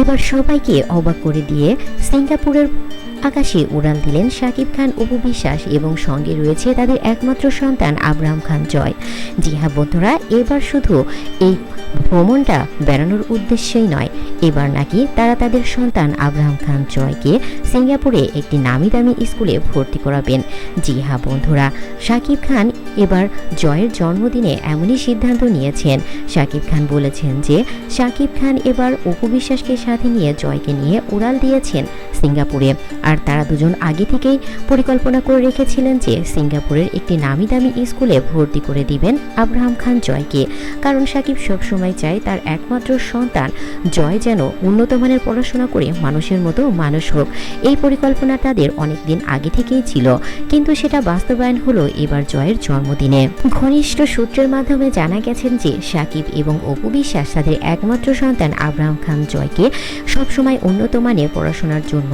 এবার সবাইকে অবাক করে দিয়ে সিঙ্গাপুরের আকাশে উড়াল দিলেন শাকিব খান, অপু বিশ্বাস এবং সঙ্গে রয়েছে তাদের একমাত্র সন্তান আব্রাহাম খান জয়। জি হ্যাঁ বন্ধুরা, এবার শুধু এই ভ্রমণটা বেড়ানোর উদ্দেশ্যেই নয় এবার নাকি তারা তাদের সন্তান আব্রাহাম খান জয়কে সিঙ্গাপুরে একটি নামি দামি স্কুলে ভর্তি করাবেন। জি হ্যাঁ বন্ধুরা শাকিব খান এবার জয়ের জন্মদিনে এমনই সিদ্ধান্ত নিয়েছেন। শাকিব খান বলেছেন যে শাকিব খান এবার অপু বিশ্বাসকে সাথে নিয়ে জয়কে নিয়ে উড়াল দিয়েছেন সিঙ্গাপুরে। আর তারা দুজন আগে থেকেই পরিকল্পনা করে রেখেছিলেন যে, সিঙ্গাপুরের একটি নামি দামি স্কুলে ভর্তি করে দিবেন আব্রাহাম খান জয়কে। কারণ সাকিব সবসময় চায় তার একমাত্র সন্তান জয় যেন উন্নত মানের পড়াশোনা করে মানুষের মতো মানুষ হোক। এই পরিকল্পনা তাদের অনেক দিন আগে থেকেই ছিল, কিন্তু সেটা বাস্তবায়ন হলো এবার জয়ের জন্মদিনে। ঘনিষ্ঠ সূত্রের মাধ্যমে জানা গেছেন যে, সাকিব এবং অপু বিশ্বাস তাদের একমাত্র সন্তান আব্রাহাম খান জয়কে সবসময় উন্নত মানের পড়াশোনার জন্য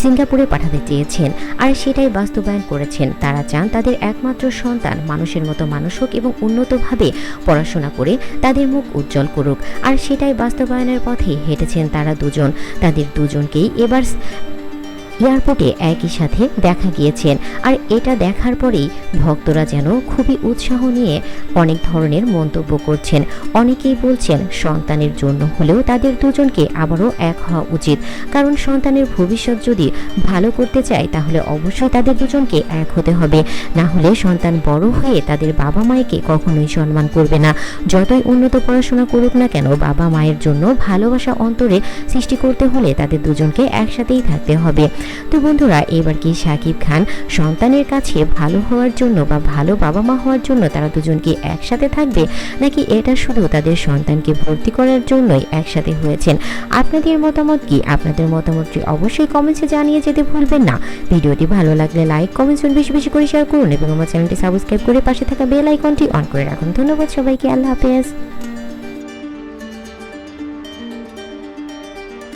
সিঙ্গাপুরে পাঠাতে চেয়েছেন আর সেটাই বাস্তবায়ন করেছেন। তারা চান তাদের একমাত্র সন্তান মানুষের মতো মানুষ হোক এবং উন্নতভাবে পড়াশোনা করে তাদের মুখ উজ্জ্বল করুক। আর সেটাই বাস্তবায়নের পথে হেঁটেছেন তারা দুজন। তাদের দুজনকেই এবার এয়ারপোর্টে একই সাথে দেখা গিয়েছেন। আর এটা দেখার পরেই ভক্তরা যেন খুবই উৎসাহ নিয়ে অনেক ধরনের মন্তব্য করছেন। অনেকেই বলছেন সন্তানের জন্য হলেও তাদের দুজনকে আবারও এক হওয়া উচিত। কারণ সন্তানের ভবিষ্যৎ যদি ভালো করতে চায়, তাহলে অবশ্যই তাদের দুজনকে এক হতে হবে। না হলে সন্তান বড় হয়ে তাদের বাবা মায়েকে কখনোই সম্মান করবে না। যতই উন্নত পড়াশোনা করুক না কেন, বাবা মায়ের জন্য ভালোবাসা অন্তরে সৃষ্টি করতে হলে তাদের দুজনকে একসাথেই থাকতে হবে। তো বন্ধুরা, এবার কি শাকিব খান সন্তানের কাছে ভালো হওয়ার জন্য বা ভালো বাবা মা হওয়ার জন্য তারা দুজনকে একসাথে থাকবে? নাকি এটা শুধু তাদের সন্তানকে ভর্তি করার জন্যই একসাথে হয়েছেন? আপনাদের মতামত কি? আপনাদের মতামতটি অবশ্যই কমেন্টসে জানিয়ে যেতে ভুলবেন না। ভিডিওটি ভালো লাগলে লাইক কমেন্টস বেশি বেশি করে শেয়ার করুন এবং আমার চ্যানেলটি সাবস্ক্রাইব করে পাশে থাকা বেল আইকনটি অন করে রাখুন। ধন্যবাদ সবাইকে, আল্লাহ হাফেজ।